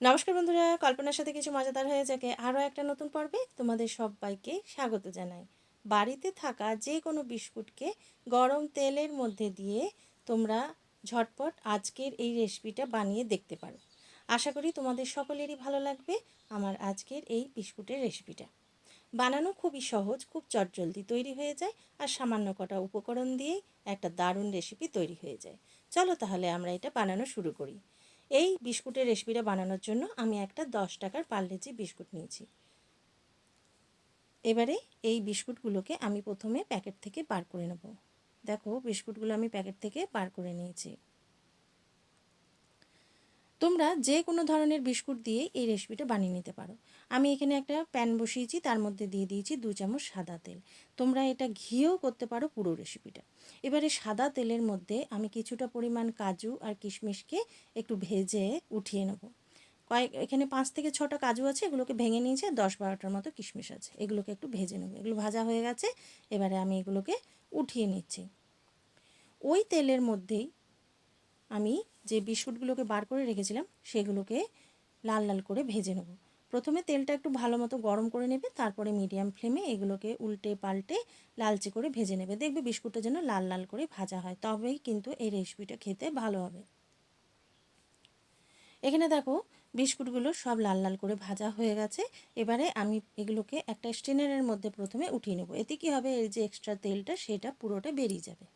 নমস্কার বন্ধুরা, কল্পনার সাথে কিছু মজাদার হয়ে যাকে আরও একটা নতুন পর্বে তোমাদের সবাইকে স্বাগত জানাই। বাড়িতে থাকা যে কোনো বিস্কুটকে গরম তেলের মধ্যে দিয়ে তোমরা ঝটপট আজকের এই রেসিপিটা বানিয়ে দেখতে পারো। আশা করি তোমাদের সকলেরই ভালো লাগবে আমার আজকের এই বিস্কুটের রেসিপিটা। বানানো খুবই সহজ, খুব চটজলদি তৈরি হয়ে যায় আর সামান্য কটা উপকরণ দিয়েই একটা দারুণ রেসিপি তৈরি হয়ে যায়। চলো তাহলে আমরা এটা বানানো শুরু করি। এই বিস্কুটের রেসিপিটা বানানোর জন্য আমি একটা দশ টাকার পার্লেজি বিস্কুট নিয়েছি। এবারে এই বিস্কুটগুলোকে আমি প্রথমে প্যাকেট থেকে বার করে নেব। দেখো, বিস্কুটগুলো আমি প্যাকেট থেকে বার করে নিয়েছি। তোমরা যে কোনো ধরনের বিস্কুট দিয়ে এই রেসিপিটা বানিয়ে নিতে পারো। আমি এখানে একটা প্যান বসিয়েছি, তার মধ্যে দিয়ে দিয়েছি দু চামচ সাদা তেল। তোমরা এটা ঘিয়েও করতে পারো পুরো রেসিপিটা এবারে সাদা তেলের মধ্যে আমি কিছুটা পরিমাণ কাজু আর কিশমিশকে একটু ভেজে উঠিয়ে নেব। কয়েক, এখানে পাঁচ থেকে ছটা কাজু আছে, এগুলোকে ভেঙে নিয়েছে দশ বারোটার মতো কিশমিশ আছে। এগুলোকে একটু ভেজে নেব। এগুলো ভাজা হয়ে গেছে, এবারে আমি এগুলোকে উঠিয়ে নিচ্ছি। ওই তেলের মধ্যেই আমি যে বিস্কুটগুলোকে বার করে রেখেছিলাম, সেগুলোকে লাল লাল করে ভেজে নেব। প্রথমে তেলটা একটু ভালো মতো গরম করে নেবে, তারপরে মিডিয়াম ফ্লেমে এগুলোকে উল্টে পাল্টে লালচে করে ভেজে নেবে। দেখবে বিস্কুটটা যেন লাল লাল করে ভাজা হয়, তবেই কিন্তু এই রেসিপিটা খেতে ভালো হবে। এখানে দেখো বিস্কুটগুলো সব লাল লাল করে ভাজা হয়ে গেছে। এবারে আমি এগুলোকে একটা স্টেনারের মধ্যে প্রথমে উঠিয়ে নেব। এতে কী হবে? এই যে এক্সট্রা তেলটা, সেটা পুরোটা বেরিয়ে যাবে।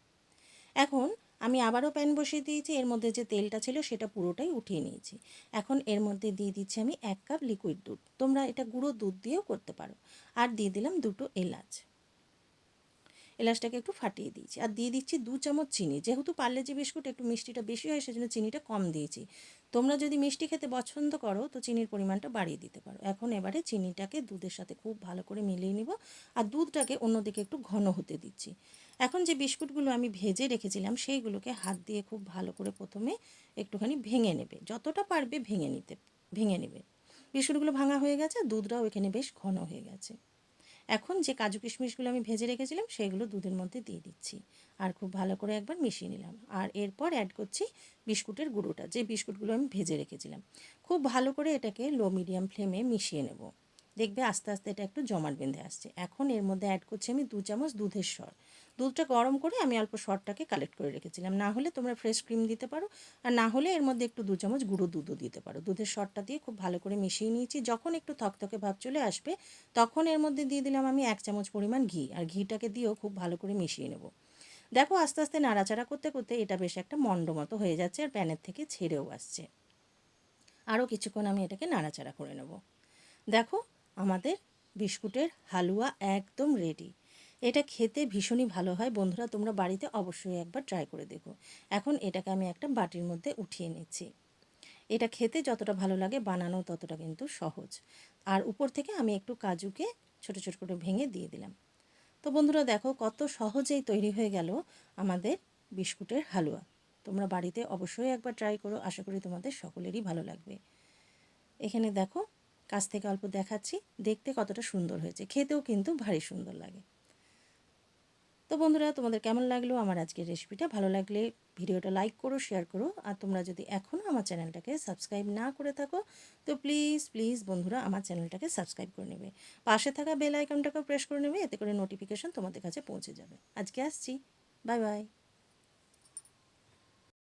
এখন আমি আবারও প্যান বসিয়ে দিয়েছি, এর মধ্যে যে তেলটা ছিল সেটা পুরোটাই উঠিয়ে নিয়েছি। এখন এর মধ্যে দিয়ে দিচ্ছি আমি এক কাপ লিকুইড দুধ। তোমরা এটা গুঁড়ো দুধ দিয়েও করতে পারো। আর দিয়ে দিলাম দুটো এলাচ। এলাচটাকে একটু ফাটিয়ে দিয়েছি। আর দিয়ে দিচ্ছি দু চামচ চিনি। যেহেতু পার্লেজি বিস্কুট, একটু মিষ্টিটা বেশি হয়, সেজন্য চিনিটা কম দিয়েছি। তোমরা যদি মিষ্টি খেতে পছন্দ করো, তো চিনির পরিমাণটা বাড়িয়ে দিতে পারো। এখন এবারে চিনিটাকে দুধের সাথে খুব ভালো করে মিলিয়ে নিব আর দুধটাকে অন্যদিকে একটু ঘন হতে দিচ্ছি। এখন যে বিস্কুটগুলো আমি ভেজে রেখেছিলাম, সেইগুলোকে হাত দিয়ে খুব ভালো করে প্রথমে একটুখানি ভেঙে নেবে। যতটা পারবে ভেঙে নিতে, ভেঙে নেবে। বিস্কুটগুলো ভাঙা হয়ে গেছে, দুধটাও এখানে বেশ ঘন হয়ে গেছে। এখন যে কাজু কিশমিশগুলো আমি ভেজে রেখেছিলাম, সেগুলো দুধের মধ্যে দিয়ে দিচ্ছি। আর খুব ভালো করে একবার মিশিয়ে নিলাম। আর এরপর অ্যাড করছি বিস্কুটের গুঁড়োটা, যে বিস্কুটগুলো আমি ভেজে রেখেছিলাম। খুব ভালো করে এটাকে লো মিডিয়াম ফ্লেমে মিশিয়ে নেব। দেখবে আস্তে আস্তে এটা একটু জমাট বেঁধে আসছে। এখন এর মধ্যে অ্যাড করছি আমি দু চামচ দুধের সর। দুধটা গরম করে আমি অল্প সরটাকে কালেক্ট করে রেখেছিলাম। না হলে তোমরা ফ্রেশ ক্রিম দিতে পারো আর না হলে এর মধ্যে একটু দু চামচ গুঁড়ো দুধও দিতে পারো। দুধের সরটা দিয়ে খুব ভালো করে মিশিয়ে নিয়েছি। যখন একটু থকথকে ভাব চলে আসবে, তখন এর মধ্যে দিয়ে দিলাম আমি এক চামচ পরিমাণ ঘি আর ঘিটাকে দিয়েও খুব ভালো করে মিশিয়ে নেব। দেখো আস্তে আস্তে নাড়াচাড়া করতে করতে এটা বেশ একটা মণ্ড মতো হয়ে যাচ্ছে আর প্যানের থেকে ছেড়েও আসছে। আরও কিছুক্ষণ আমি এটাকে নাড়াচাড়া করে নেব। দেখো আমাদের বিস্কুটের হালুয়া একদম রেডি এটা খেতে ভীষণই ভালো হয়। বন্ধুরা, তোমরা বাড়িতে অবশ্যই একবার ট্রাই করে দেখো। এখন এটাকে আমি একটা বাটির মধ্যে উঠিয়ে নিচ্ছি। এটা খেতে যতটা ভালো লাগে, বানানো ততটা কিন্তু সহজ। আর উপর থেকে আমি একটু কাজুকে ছোট ছোট করে ভেঙে দিয়ে দিলাম। তো বন্ধুরা, দেখো কত সহজেই তৈরি হয়ে গেল আমাদের বিস্কুটের হালুয়া। তোমরা বাড়িতে অবশ্যই একবার ট্রাই করো। আশা করি তোমাদের সকলেরই ভালো লাগবে। এখানে দেখো কাছ থেকে অল্প দেখাচ্ছি, দেখতে কতটা সুন্দর হয়েছে। খেতেও কিন্তু ভারী সুন্দর লাগে। তো বন্ধুরা, তোমাদের কেমন লাগল? আমার আজকের রেসিপিটা ভালো লাগলে ভিডিওটা লাইক করো, শেয়ার করো। আর তোমরা যদি এখনও আমার চ্যানেলটাকে সাবস্ক্রাইব না করে থাকো, তো প্লিজ প্লিজ বন্ধুরা আমার চ্যানেলটাকে সাবস্ক্রাইব করে নেবে। পাশে থাকা বেল আইকনটাকেও প্রেস করে নেবে, এতে করে নোটিফিকেশান তোমাদের কাছে পৌঁছে যাবে। আজকে আসছি। Bye bye.